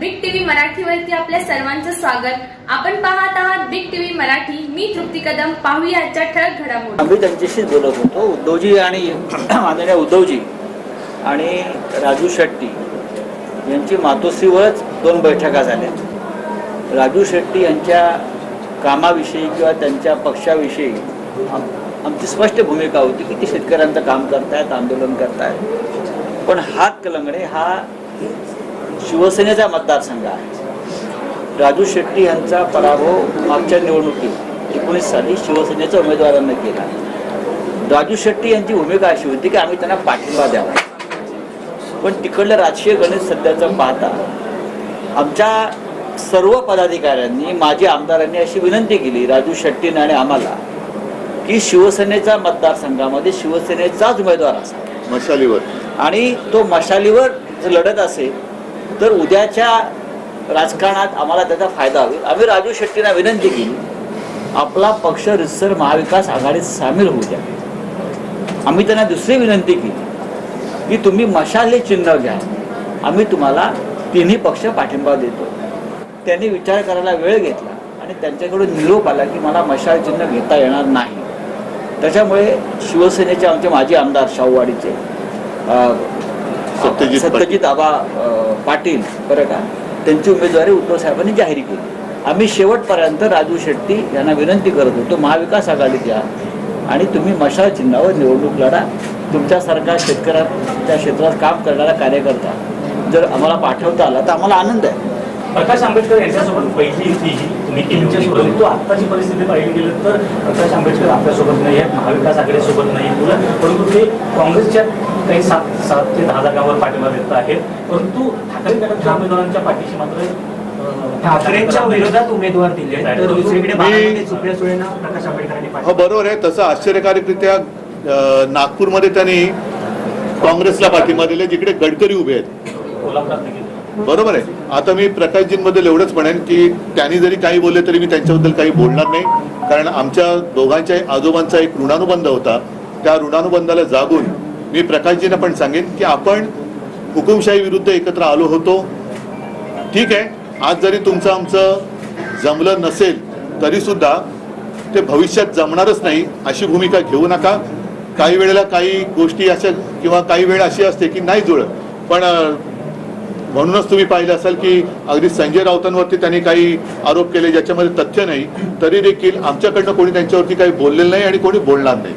Big TV मराठीवरती आपल्या सर्वांचं स्वागत. आपण पाहत आहात बिग टीव्ही मराठी. मी तृप्ती कदम. पाहूया आजच्या ठळक घडामोडी. आम्ही त्यांच्याशीच बोलत होतो. उद्धवजी आणि माननीय उद्धवजी आणि राजू शेट्टी यांची मातोश्रीवरच दोन बैठका झाल्या. राजू शेट्टी यांच्या कामाविषयी किंवा त्यांच्या पक्षाविषयी आमची स्पष्ट भूमिका होती की ते शेतकऱ्यांचं काम करतायत आंदोलन करतायत. पण हात कलंगडे हा शिवसेनेचा मतदारसंघ आहे. राजू शेट्टी यांचा पराभव मागच्या निवडणुकीत एकोणीस साली शिवसेनेच्या उमेदवारांना केला. राजू शेट्टी यांची भूमिका अशी होती की आम्ही त्यांना पाठिंबा द्यावा. पण तिकडलं राजकीय गणित सध्याचं पाहता आमच्या सर्व पदाधिकाऱ्यांनी माजी आमदारांनी अशी विनंती केली राजू शेट्टीने आणि आम्हाला की शिवसेनेच्या मतदारसंघामध्ये शिवसेनेचाच उमेदवार असावा. मशालीवर. आणि तो मशालीवर लढत असेल तर उद्याच्या राजकारणात आम्हाला त्याचा फायदा होईल. आम्ही राजू शेट्टींना विनंती केली आपला पक्ष रिसर महाविकास आघाडीत सामील होऊ द्या. आम्ही त्यांना दुसरी विनंती केली की तुम्ही मशाल हे चिन्ह घ्या. आम्ही तुम्हाला तिन्ही पक्ष पाठिंबा देतो. त्यांनी विचार करायला वेळ घेतला आणि त्यांच्याकडून निरोप आला की मला मशाल चिन्ह घेता येणार नाही. त्याच्यामुळे शिवसेनेचे आमचे माजी आमदार शाहूवाडीचे अं, सत्यजित आबा पाटील बरं का? त्यांची उमेदवारी उद्धव साहेबांनी जाहीर केली. आम्ही शेवटपर्यंत राजू शेट्टी यांना विनंती करत होतो महाविकास आघाडीत या आणि तुम्ही मशाल चिन्हावर निवडणूक लढा. तुमच्यासारखा शेतकऱ्याच्या क्षेत्रात काम करणारा कार्यकर्ता जर आम्हाला पाठवता आला तर आम्हाला आनंद आहे. प्रकाश आंबेडकर यांच्यासोबत पहिली युती जी तुम्ही केली होती परंतु आत्ताची परिस्थिती पाहिली गेलं तर प्रकाश आंबेडकर आपल्यासोबत नाही आहेत महाविकास आघाडीसोबत नाही आहेत परंतु ते काँग्रेसच्या काही सात सात ते दहा जागांवर पाठिंबा देत आहेत. परंतु ठाकरे गटाच्या उमेदवारांच्या पाठीशी मात्र ठाकरेंच्या विरोधात उमेदवार दिले तर दुसरीकडे सुप्रिया सुळेंना प्रकाश आंबेडकरांनी हो बरोबर आहे. तसं आश्चर्यकारकरित्या नागपूरमध्ये त्यांनी काँग्रेसला पाठिंबा दिले जिकडे गडकरी उभे आहेत. बरोबर आहे. आता मी प्रकाशजींबद्दल एवढंच म्हणेन की त्यांनी जरी काही बोलले तरी मी त्यांच्याबद्दल काही बोलणार नाही. कारण आमच्या दोघांच्या आजोबांचा एक ऋणानुबंध होता. त्या ऋणानुबंधाला जागून मी प्रकाशजींना पण सांगेन की आपण हुकुमशाही विरुद्ध एकत्र आलो होतो. ठीक आहे? आज जरी तुमचं आमचं जमलं नसेल तरी सुद्धा ते भविष्यात जमणारच नाही अशी भूमिका घेऊ नका. काही वेळेला काही गोष्टी अशा किंवा काही वेळ अशी असते की नाही जुळत. पण म्हणूनच तुम्ही पाहिलं असाल की अगदी संजय राऊतांवरती त्यांनी काही आरोप केले ज्याच्यामध्ये तथ्य नाही तरी देखील आमच्याकडनं कोणी त्यांच्यावरती काही बोललेलं नाही आणि कोणी बोलणार नाही.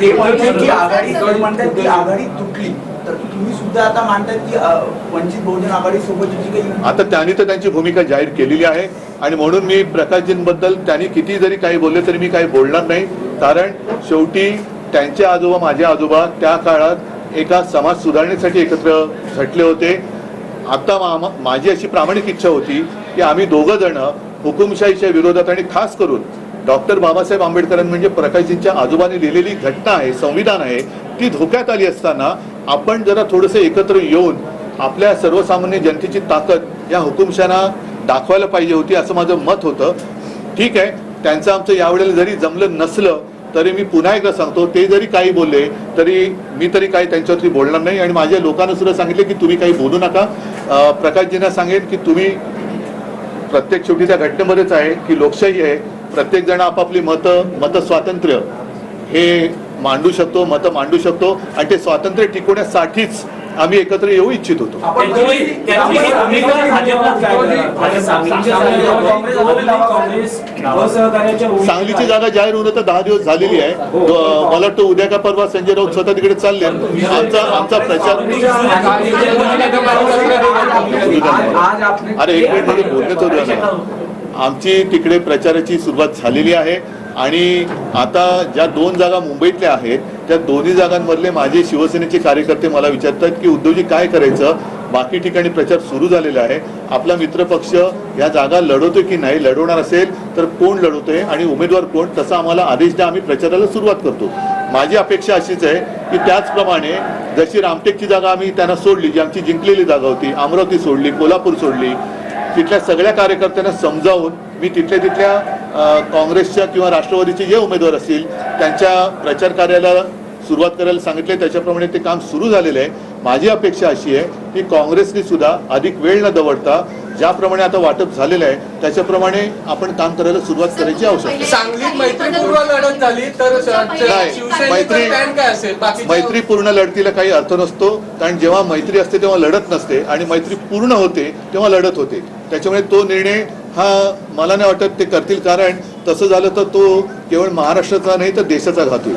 ते म्हणते की आघाडी म्हणतात की आघाडी तुटली. तर तुम्ही सुद्धा आता मानतात की वंचित बहुजन आघाडी सोबत जी काही आता त्यांनी तर त्यांची भूमिका जाहीर केलेली आहे. आणि म्हणून मी प्रकाशजींबद्दल त्यांनी किती जरी काही बोलले तरी मी काही बोलणार नाही. कारण शेवटी त्यांचे आजोबा माझे आजोबा त्या काळात एका समाज सुधारणेसाठी एकत्र झटले होते. आता माझी अशी प्रामाणिक इच्छा होती की आम्ही दोघं जण हुकुमशाहीच्या विरोधात आणि खास करून डॉक्टर बाबासाहेब आंबेडकरांनी म्हणजे प्रकाशजींच्या आजोबांनी लिहिलेली घटना आहे संविधान आहे ती धोक्यात आली असताना आपण जरा थोडंसं एकत्र येऊन आपल्या सर्वसामान्य जनतेची ताकद या हुकुमशाना दाखवायला पाहिजे होती असं माझं मत होतं. ठीक आहे त्यांचं आमचं यावेळेला जरी जमलं नसलं तरी मी पुन्हा एकदा सांगतो ते जरी काही बोलले तरी मी तरी काही त्यांच्यावरती बोलणार नाही. आणि माझ्या लोकांना सुद्धा सांगितले की तुम्ही काही बोलू नका. प्रकाशजींना सांगेन की तुम्ही प्रत्येक शेवटी त्या घटनेमध्येच आहे की लोकशाही आहे. प्रत्येक जण आपापली मतं मत स्वातंत्र्य हे मांडू शकतो मतं मांडू शकतो. आणि ते स्वातंत्र्य टिकवण्यासाठीच आम्ही एकत्र येऊ इच्छित होतो. ही सांगलीची जागा जाहीर होऊन आता दहा दिवस झालेली आहे. तो, मला वाटतं उद्या का परवा संजय राऊत स्वतः तिकडे चालले. आमचा आमचा प्रचार अरे एक मिनिटमध्ये बोलणे चालू आहे. आमची तिकडे प्रचाराची सुरुवात झालेली आहे. आणि आता ज्या दोन जागा मुंबईतल्या आहेत त्या दोन्ही जागांमधले माझे शिवसेनेचे कार्यकर्ते मला विचारतात की उद्धवजी काय करायचं? बाकी ठिकाणी प्रचार सुरू झालेला आहे. आपला मित्रपक्ष या जागा लढवतोय की नाही? लढवणार असेल तर कोण लढवतोय आणि उमेदवार कोण? तसा आम्हाला आदेश द्या आम्ही प्रचाराला सुरुवात करतो. माझी अपेक्षा अशीच आहे की त्याचप्रमाणे जशी रामटेकची जागा आम्ही त्यांना सोडली जी आमची जिंकलेली जागा होती अमरावती सोडली कोल्हापूर सोडली तिथल्या सगळ्या कार्यकर्त्यांना समजावून मी तिथल्या तिथल्या काँग्रेसच्या किंवा राष्ट्रवादीचे जे उमेदवार असतील त्यांच्या प्रचार कार्याला सुरुवात करायला सांगितले. त्याच्याप्रमाणे ते काम सुरू झालेलं आहे. माझी अपेक्षा अशी आहे की काँग्रेसने सुद्धा अधिक वेळ न दवडता ज्याप्रमाणे आता वाटप झालेलं आहे त्याच्याप्रमाणे आपण काम करायला सुरुवात करायची आवश्यकता मैत्री- मैत्री पूर्ण लढतीला काही अर्थ नसतो कारण जेव्हा मैत्री असते तेव्हा लढत नसते आणि मैत्री पूर्ण होते तेव्हा लढत होते. त्याच्यामुळे तो निर्णय हा मला नाही वाटत ते करतील कारण तसं झालं तर तो केवळ महाराष्ट्राचा नाही तर देशाचा घात होईल